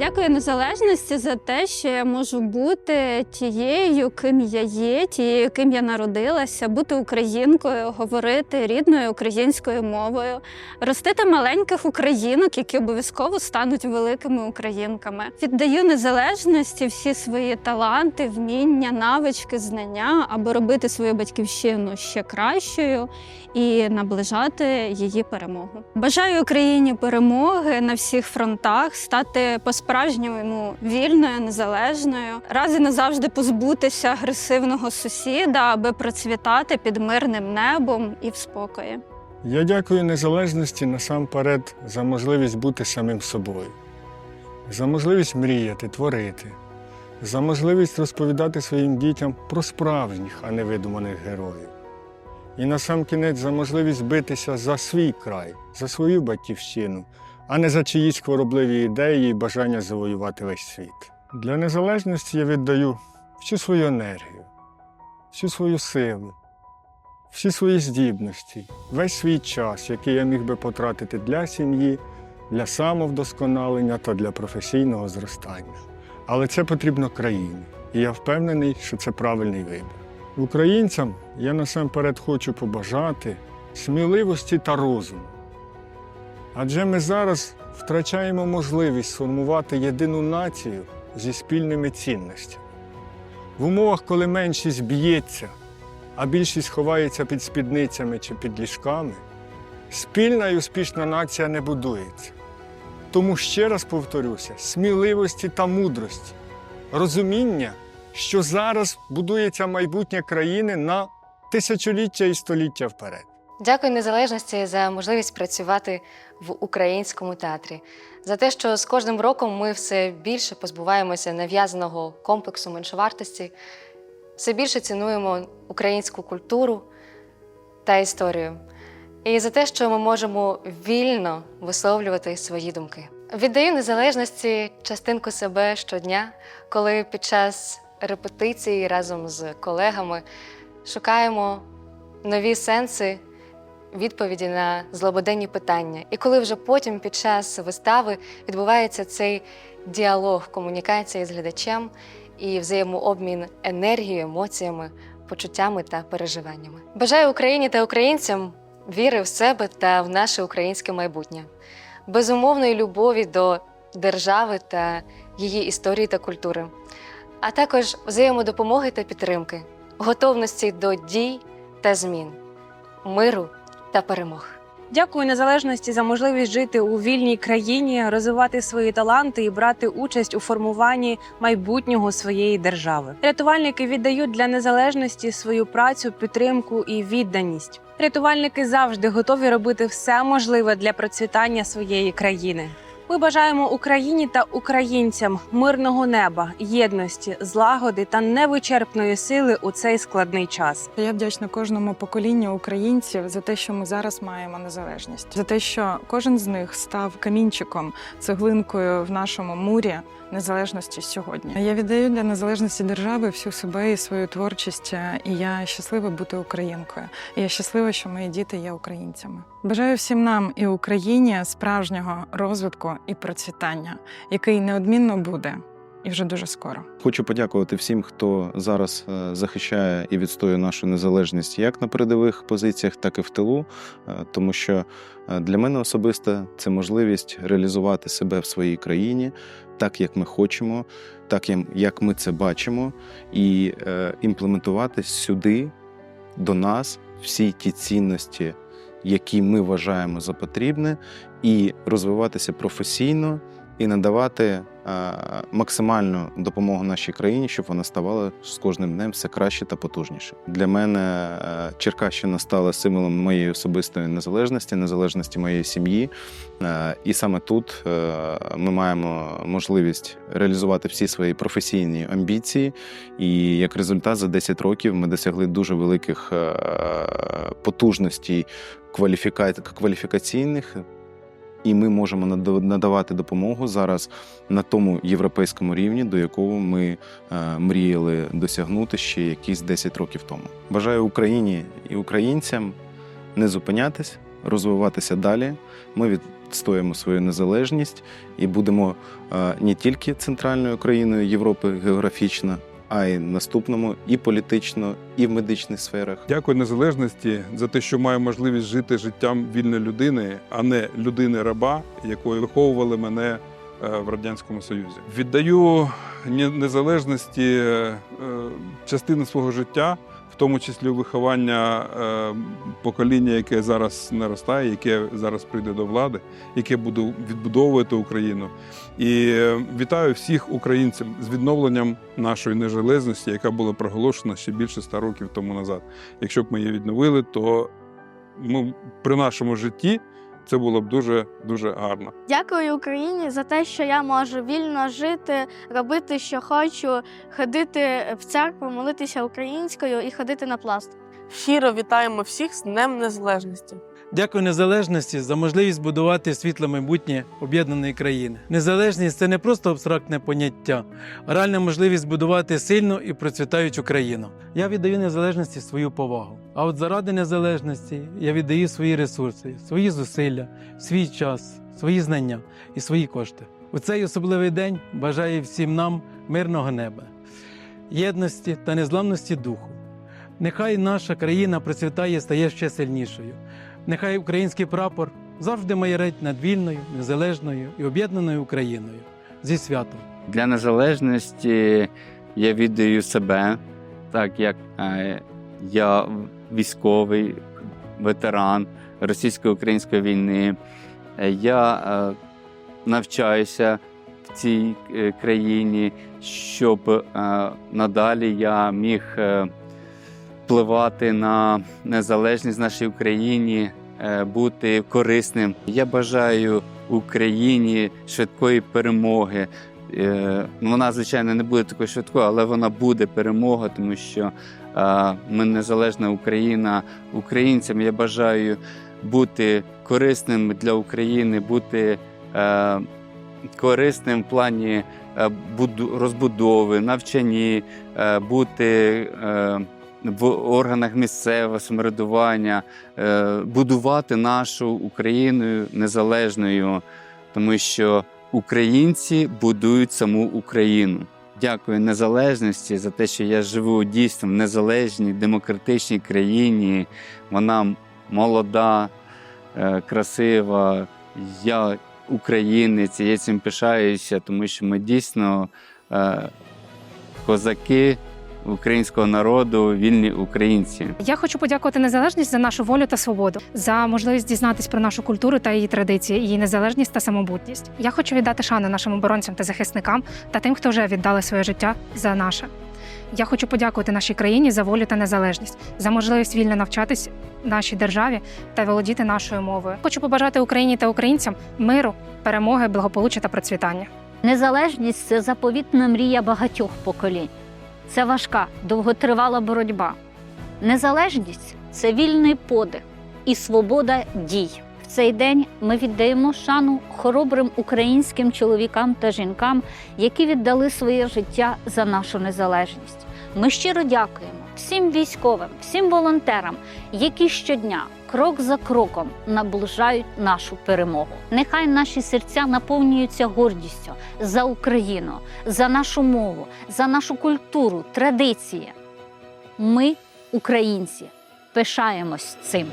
Дякую незалежності за те, що я можу бути тією, ким я є, тією, ким я народилася, бути українкою, говорити рідною українською мовою, ростити маленьких українок, які обов'язково стануть великими українками. Віддаю незалежності всі свої таланти, вміння, навички, знання, аби робити свою батьківщину ще кращою і наближати її перемогу. Бажаю Україні перемоги на всіх фронтах, стати по-справжньому вільною, незалежною, раз і назавжди позбутися агресивного сусіда, аби процвітати під мирним небом і в спокої. Я дякую незалежності насамперед за можливість бути самим собою, за можливість мріяти, творити, за можливість розповідати своїм дітям про справжніх, а не видуманих героїв. І насамкінець за можливість битися за свій край, за свою батьківщину, а не за чиїсь хворобливі ідеї і бажання завоювати весь світ. Для незалежності я віддаю всю свою енергію, всю свою силу, всі свої здібності, весь свій час, який я міг би потратити для сім'ї, для самовдосконалення та для професійного зростання. Але це потрібно країні, і я впевнений, що це правильний вибір. Українцям я насамперед хочу побажати сміливості та розуму. Адже ми зараз втрачаємо можливість сформувати єдину націю зі спільними цінностями. В умовах, коли меншість б'ється, а більшість ховається під спідницями чи під ліжками, спільна і успішна нація не будується. Тому ще раз повторюся: сміливості та мудрості, розуміння, що зараз будується майбутнє країни на тисячоліття і століття вперед. Дякую незалежності за можливість працювати в українському театрі, за те, що з кожним роком ми все більше позбуваємося нав'язаного комплексу меншовартості, все більше цінуємо українську культуру та історію, і за те, що ми можемо вільно висловлювати свої думки. Віддаю незалежності частинку себе щодня, коли під час репетиції разом з колегами шукаємо нові сенси відповіді на злободенні питання. І коли вже потім під час вистави відбувається цей діалог, комунікація з глядачем і взаємообмін енергією, емоціями, почуттями та переживаннями. Бажаю Україні та українцям віри в себе та в наше українське майбутнє, безумовної любові до держави та її історії та культури, а також взаємодопомоги та підтримки, готовності до дій та змін, миру та перемог. Дякую незалежності за можливість жити у вільній країні, розвивати свої таланти і брати участь у формуванні майбутнього своєї держави. Рятувальники віддають для незалежності свою працю, підтримку і відданість. Рятувальники завжди готові робити все можливе для процвітання своєї країни. Ми бажаємо Україні та українцям мирного неба, єдності, злагоди та невичерпної сили у цей складний час. Я вдячна кожному поколінню українців за те, що ми зараз маємо незалежність, за те, що кожен з них став камінчиком, цеглинкою в нашому мурі незалежності сьогодні. Я віддаю для незалежності держави всю себе і свою творчість, і я щаслива бути українкою. І я щаслива, що мої діти є українцями. Бажаю всім нам і Україні справжнього розвитку і процвітання, який неодмінно буде, і вже дуже скоро. Хочу подякувати всім, хто зараз е, захищає і відстоює нашу незалежність як на передових позиціях, так і в тилу, е, тому що е, для мене особисто це можливість реалізувати себе в своїй країні так, як ми хочемо, так як- ми це бачимо, і імплементувати сюди до нас всі ті цінності, які ми вважаємо за потрібне, і розвиватися професійно і надавати е, максимальну допомогу нашій країні, щоб вона ставала з кожним днем все краще та потужніше. Для мене е, Черкащина стала символом моєї особистої незалежності, незалежності моєї сім'ї. Е, І саме тут ми маємо можливість реалізувати всі свої професійні амбіції. І як результат, за 10 років ми досягли дуже великих потужностей кваліфікаційних і ми можемо нада- надавати допомогу зараз на тому європейському рівні, до якого ми е, мріяли досягнути ще якісь 10 років тому. Бажаю Україні і українцям не зупинятись, розвиватися далі. Ми від свою незалежність і будемо е, не тільки центральною країною Європи географічно, а й наступному і політично, і в медичних сферах. Дякую незалежності за те, що маю можливість жити життям вільної людини, а не людини раба, якою виховували мене е, в радянському союзі. Віддаю не- незалежності е, частину свого життя, в тому числі виховання е, покоління, яке зараз наростає, яке зараз прийде до влади, яке буде відбудовувати Україну. І е, вітаю всіх українців з відновленням нашої незалежності, яка була проголошена ще більше ста років тому назад. Якщо б ми її відновили, то ми при нашому житті це було б дуже дуже гарно. Дякую Україні за те, що я можу вільно жити, робити, що хочу, ходити в церкву, молитися українською і ходити на пласт. Щиро вітаємо всіх з Днем Незалежності. Дякую незалежності за можливість будувати світле майбутнє об'єднаної країни. Незалежність це не просто абстрактне поняття, а реальна можливість будувати сильну і процвітаючу країну. Я віддаю незалежності свою повагу. А от заради незалежності я віддаю свої ресурси, свої зусилля, свій час, свої знання і свої кошти. У цей особливий день бажаю всім нам мирного неба, єдності та незламності духу. Нехай наша країна процвітає стає ще сильнішою. Нехай український прапор завжди майорить над вільною, незалежною і об'єднаною Україною. Зі святом! Для незалежності я віддаю себе, так як е, я військовий ветеран російсько-української війни. Е, Я е, навчаюся в цій країні, щоб надалі я міг впливати на незалежність нашій Україні, е, бути корисним. Я бажаю Україні швидкої перемоги. Е, Вона, звичайно, не буде такою швидкою, але вона буде перемога, тому що е, ми незалежна Україна. Українцям я бажаю бути корисним для України, бути корисним в плані розбудови, навчанні, е, бути в органах місцевого самоврядування, е, будувати нашу Україну незалежною, тому що українці будують саму Україну. Дякую незалежності за те, що я живу дійсно в незалежній демократичній країні. Вона молода, е, красива. Я українець, я цим пишаюся, тому що ми дійсно е, козаки українського народу, вільні українці. Я хочу подякувати незалежність за нашу волю та свободу, за можливість дізнатись про нашу культуру та її традиції, її незалежність та самобутність. Я хочу віддати шану нашим оборонцям та захисникам та тим, хто вже віддали своє життя за наше. Я хочу подякувати нашій країні за волю та незалежність, за можливість вільно навчатись нашій державі та володіти нашою мовою. Хочу побажати Україні та українцям миру, перемоги, благополуччя та процвітання. Незалежність це заповітна мрія багатьох поколінь. Це важка, довготривала боротьба. Незалежність це вільний подих і свобода дій. В цей день ми віддаємо шану хоробрим українським чоловікам та жінкам, які віддали своє життя за нашу незалежність. Ми щиро дякуємо всім військовим, всім волонтерам, які щодня, крок за кроком, наближають нашу перемогу. Нехай наші серця наповнюються гордістю за Україну, за нашу мову, за нашу культуру, традиції. Ми, українці, пишаємось цим.